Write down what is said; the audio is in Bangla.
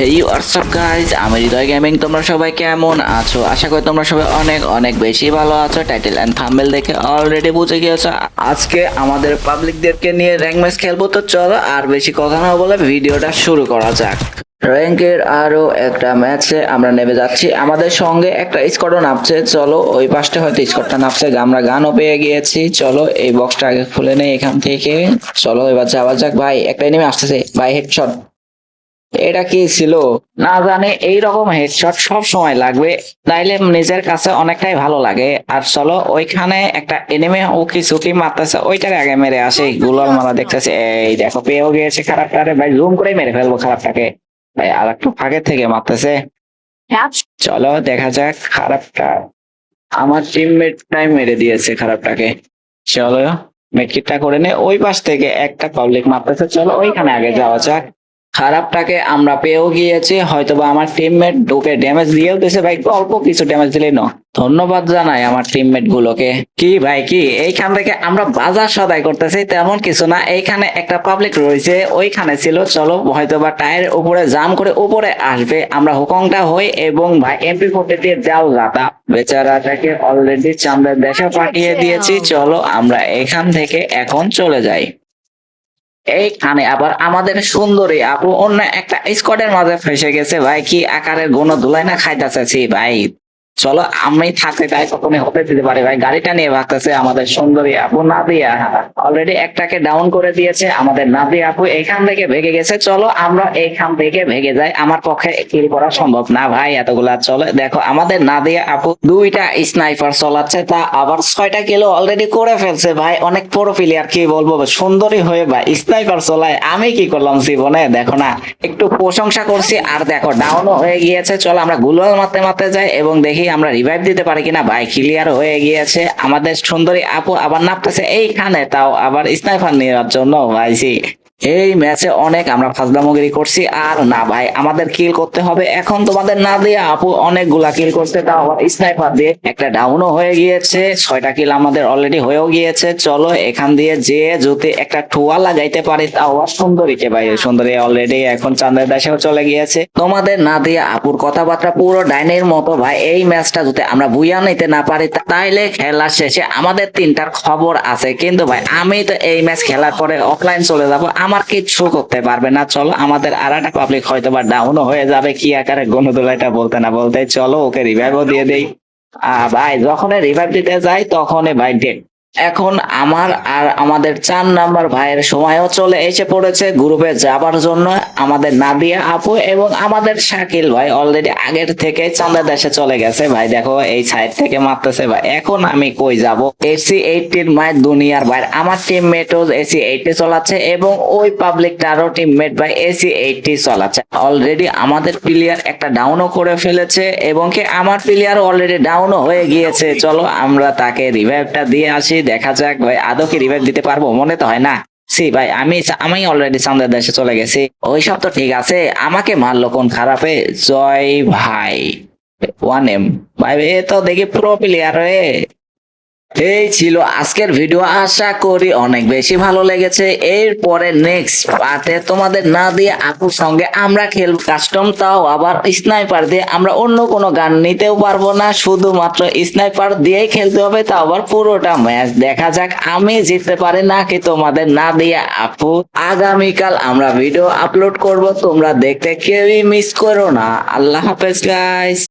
এই হোয়াটসঅ্যাপ গাইজ আমি হৃদয় গেমিং তোমরা সবাই কেমন আছো? আশা করি তোমরা সবাই অনেক অনেক বেশি ভালো আছো। টাইটেল অ্যান্ড থাম্বেল দেখে অলরেডি বুঝে গিয়েছো। আজকে আমাদের পাবলিকদেরকে নিয়ে র্যাঙ্ক ম্যাচ খেলব। তো চলো আর বেশি কথা না বলে ভিডিওটা শুরু করা যাক। র্যাঙ্কের আরও একটা ম্যাচে আমরা নেমে যাচ্ছি। আমাদের সঙ্গে একটা স্কোয়াডও নামছে। চলো, ওই পাশটা হয়তো স্কোয়াডটা নামছে। আমরা গানও পেয়ে গিয়েছি। চলো, এই বক্সটা আগে খুলে নেই এখান থেকে। চলো, এবার যাওয়া যাক। ভাই, একটা এনিমি আসতেছে। ভাই হেডশট এটা কি ছিল? না জানে এই রকম হেডশট সব সময় লাগবে। তাইলে নিজের কাছে অনেকটাই ভালো লাগে। আর চলো, ওইখানে একটা এনিমে ও কি ছুটি মারতেছে, ওইটাকে আগে মেরে আসে। গুলাল মারা দেখতেছে, এই দেখো, পেয়েও গিয়েছে খারাপটারে। ভাই জুম করে মেরে ফেলব খারাপটাকে। ভাই, আর একটু ফাঁকে থেকে মারতেছে। চলো, দেখা যাক খারাপটা। আমার টিমমেটটাই মেরে দিয়েছে খারাপটাকে। চলো মেটকিটটা করে নে। ওই পাশ থেকে একটা পাবলিক মারতেছে। চলো, ওইখানে আগে যাওয়া যাক। খারাপটাকে আমরা পেয়েও গিয়েছি হয়তোবা আমার টিমমেট ঢুকে ড্যামেজ দিয়েও দিয়েছে। ভাই অল্প কিছু ড্যামেজ দিলে না ধন্যবাদ জানাই আমার টিমমেট গুলোকে। কি ভাই কি? এইখান থেকে আমরা বাজার সদাই করতেছি তেমন কিছু না। এইখানে একটা পাবলিক রয়েছে ওইখানে ছিল। চলো হয়তোবা টায়ার উপরে জাম করে উপরে আসবে। আমরা হুকংটা হই এবং ভাই এমপি ফোর্টি দিয়ে যাও যাতা বেচারাটাকে অলরেডি চান্দের দেশে পাঠিয়ে দিয়েছি। চলো আমরা এখান থেকে এখন চলে যাই। এইখানে আবার আমাদের সুন্দরী আপু অন্য একটা স্কোয়াডের মাঝে ফেসে গেছে। ভাই, কি আকারের গুণ ধুলাই না খাইতেছে ভাই। চলো, আমি থাকতে তাই কখনই হতে দিতে পারি ভাই। গাড়িটা নিয়ে ভাগতেছে আমাদের সুন্দরী আপু, নাদিয়া। অলরেডি একটাকে ডাউন করে দিয়েছে আমাদের নাদিয়া আপু। এখান থেকে ভেগে গেছে। চলো, আমরা এখান থেকে ভেগে যাই। আমার পক্ষে কিল করা সম্ভব না ভাই এতগুলা। চলে, দেখো, আমাদের নাদিয়া আপু দুইটা স্নাইপার চলাচ্ছে। তা আবার ছয়টা কিলো অলরেডি করে ফেলছে ভাই। অনেক বড় প্লেয়ার কি বলব, সুন্দরী হয়ে ভাই স্নাইপার চলায়। আমি কি করলাম জীবনে? দেখো না, একটু প্রশংসা করছি। আর দেখো ডাউনও হয়ে গিয়েছে। চলো, আমরা গুলাল মারতে মারতে যাই এবং দেখি আমরা রিভাইভ দিতে পারি কিনা? ভাই ক্লিয়ার হয়ে গিয়েছে। আমাদের সুন্দরী আপু আবার নাপতেছে। এইখানে তাও আবার স্নাইফার নেওয়ার জন্য ভাইছি এই ম্যাচে অনেক আমরা ফাজলামগিরি করছি, আর না ভাই, আমাদের কিল করতে হবে। এখন তোমাদের না দিয়ে আপু অনেকগুলা কিল করতে তাও আবার স্নাইপার দিয়ে। একটা ডাউনও হয়ে গিয়েছে, ছয়টা কিল আমাদের অলরেডি হয়েও গিয়েছে। চলো, এখান দিয়ে যে যদি একটা ঠুয়া লাগাইতে পারি, তাও আবার সুন্দরীকে ভাই। সুন্দরী অলরেডি এখন চাঁদের দেশেও চলে গিয়েছে। তোমাদের না দিয়ে আপুর কথাবার্তা পুরো ডাইনের মতো ভাই। এই ম্যাচটা যদি আমরা বুইয়া নিতে না পারি, তাইলে খেলা শেষে আমাদের তিনটার খবর আছে। কিন্তু ভাই, আমি তো এই ম্যাচ খেলার পরে অফলাইন চলে যাব। আমার কিছু করতে পারবে না। চলো, আমাদের আর একটা পাবলিক হয়তো বা ডাউনও হয়ে যাবে, কি আকারে গণদোলাইটা বলতে না বলতে। চলো, ওকে রিভাইভও দিয়ে দেই। আহ, ভাই যখন রিভাইভ দিতে যাই, তখনই ভাই ডেট এখন আমার আর আমাদের চার নাম্বার ভাইয়ের সময়ও চলে এসে পড়েছে গ্রুপে যাবার জন্য। আমাদের নাদিয়া আপু এবং আমাদের শাকিল ভাই অলরেডি আগের থেকে চান্দা দেশে চলে গেছে। ভাই, দেখো, এই সাইড থেকে মারতেছে। ভাই, এখন আমি কই যাব? এসি এইটির মায়ের দুনিয়ার ভাই। আমার টিম টিমমেটও এসি এইটি চলাচ্ছে এবং ওই পাবলিকটারও টিমমেট ভাই এসি এইটি চলাচ্ছে। অলরেডি আমাদের প্লেয়ার একটা ডাউনও করে ফেলেছে এবং কি আমার প্লেয়ার অলরেডি ডাউনও হয়ে গিয়েছে। চলো, আমরা তাকে রিভাইভটা দিয়ে আসি। দেখা যাক ভাই আদৌ কি রিভাইভ দিতে পারব, মনে তো হয় না। সি ভাই, আমি আমি অলরেডি সামনের দেশে চলে গেছি। ওই সব তো ঠিক আছে, আমাকে মারলো কোন খারাপে? জয় ভাই ওয়ান এম ভাই, এ তো দেখি প্রো প্লেয়ার রে। এই ছিল আজকের ভিডিও আশা করি অনেক বেশি ভালো লেগেছে। এরপরে নেক্সট পার্টে তোমাদের না দিয়ে আপুর সঙ্গে আমরা খেলব কাস্টম তাও আবার স্নাইপার দিয়ে। আমরা অন্য কোনো গান নিতেও পারব না। শুধুমাত্র স্নাইপার দিয়েই খেলতে হবে, তাও আবার পুরোটা ম্যাচ দেখা যাক আমি জিততে পারি নাকি তোমাদের না দিয়ে আপু। আগামীকাল আমরা ভিডিও আপলোড করব। তোমরা দেখতে কেউই মিস করো না। আল্লাহ হাফেজ গাইস